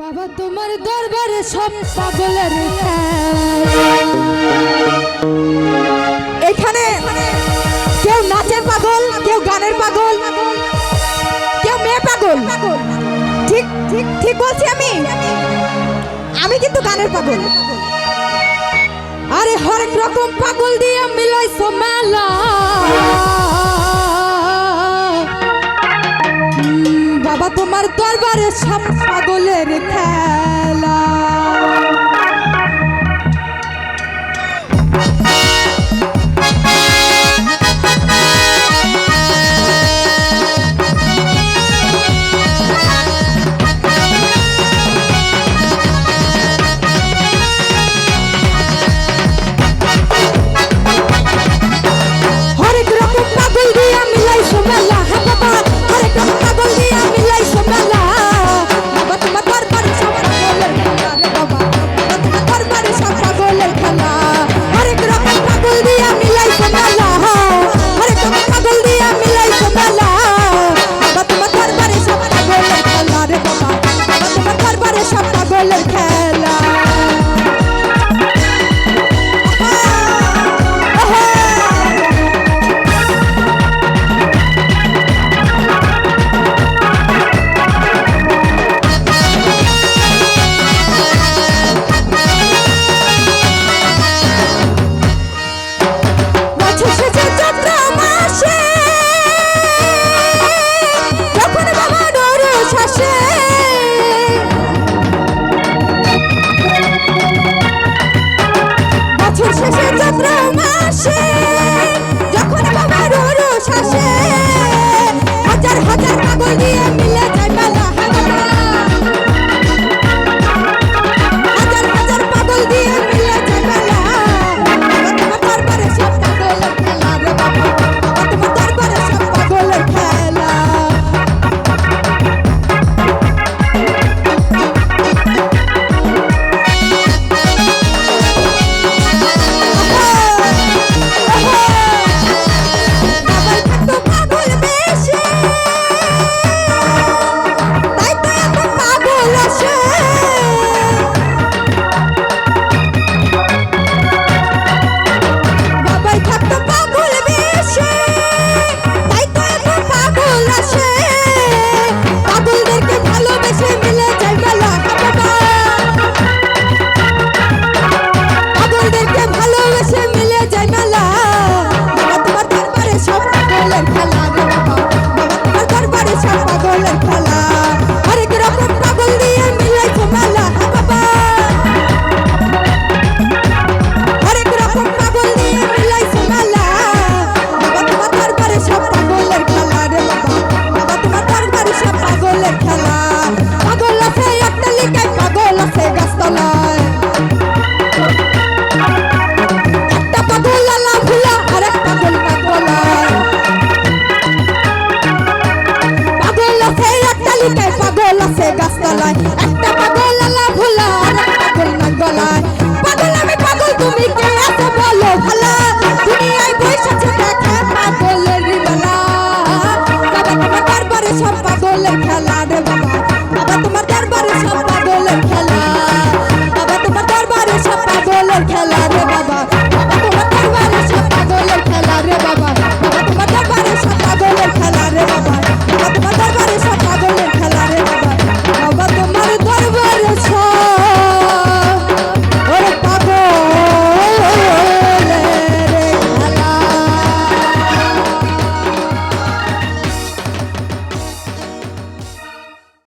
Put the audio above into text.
বাবা, তোমার দরবারে সব পাগলের এখানে কেউ নাচের পাগল, কেউ গানের পাগল, কেউ মেয়ে পাগল। ঠিক ঠিক ঠিক বলছি আমি? আমি কিন্তু গানের পাগল। আরে হরেক রকম পাগল দিয়ে মিলাইছো মেলা। আমার দরবারে সব পাগলের খেলা। no shoes. আছে গাছতলায়। একটা পাগল আলা ভোলা, আর একটা গোলমাল গলায়। পাগল আমি পাগল, তুমি কে আছো বলো ভালা? দুনিয়ায় বৈশাখে দেখা পাগলের মেলা বাবা তোমার বারবারে সব পাগলের খেলা রে বাবা।